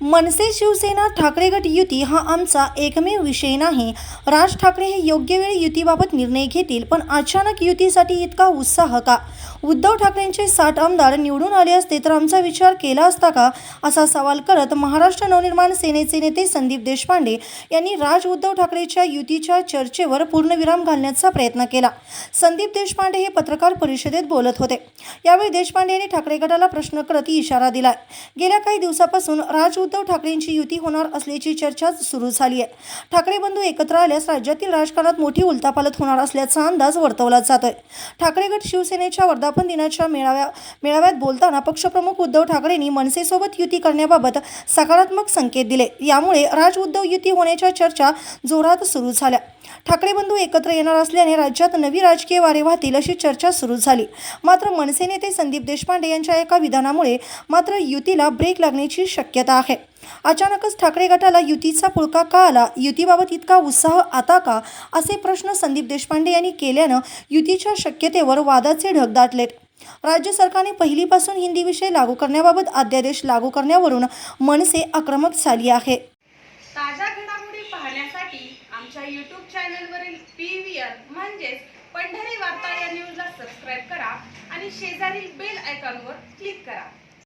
मनसे शिवसेना ठाकरे गट युती हा आमचा एकमेव विषय नाही. राज ठाकरे हे योग्य वेळी युतीबाबत निर्णय घेतील पण अचानक युतीसाठी इतका उत्साह का? उद्धव ठाकरेंचे साठ आमदार निवडून आले असते तर आमचा विचार केला असता का? असा सवाल करत महाराष्ट्र नवनिर्माण सेनेचे नेते संदीप देशपांडे यांनी राज उद्धव ठाकरेच्या युतीच्या चर्चेवर पूर्णविराम घालण्याचा प्रयत्न केला. संदीप देशपांडे हे पत्रकार परिषदेत बोलत होते. यावेळी देशपांडे यांनी ठाकरे गटाला प्रश्न करत इशारा दिला. गेल्या काही दिवसापासून राज उद्धव ठाकरेंची युती होणार असल्याची चर्चा सुरू झाली आहे ठाकरे बंधू एकत्र आल्यास राज्यातील राजकारणात मोठी उलतापालत होणार असल्याचा अंदाज वर्तवला जातोय. ठाकरे गट शिवसेनेच्या वर्धापन दिनाच्या मेळाव्या मेळाव्यात बोलताना पक्षप्रमुख उद्धव ठाकरेंनी मनसेसोबत युती करण्याबाबत सकारात्मक संकेत दिले. यामुळे राज उद्धव युती होण्याच्या चर्चा जोरात सुरू झाल्या. ठाकरे बंधू एकत्र येणार असल्याने राज्यात नवी राजकीय वारे वाहतील अशी चर्चा सुरू झाली. मात्र मनसे नेते संदीप देशपांडे यांच्या एका विधानामुळे मात्र युतीला ब्रेक लागण्याची शक्यता आहे. अचानकच ठाकरे गटाला युतीचा पुळका का आला? युतीबाबत इतका उत्साह आता का? असे प्रश्न संदीप देशपांडे यांनी केल्यानं युतीच्या शक्यतेवर वादाचे ढग दाटलेत. राज्य सरकारने पहिलीपासून हिंदी विषय लागू करण्याबाबत अध्यादेश लागू करण्यावरून मनसे आक्रमक झाली आहे. ताज्या घडामोडी पाहण्यासाठी आमच्या यूट्यूब चॅनलवरील पी व्ही आर म्हणजेच पंढरी वार्ता या न्यूजला सबस्क्राईब करा आणि शेजारील बेल आयकॉनवर क्लिक करा.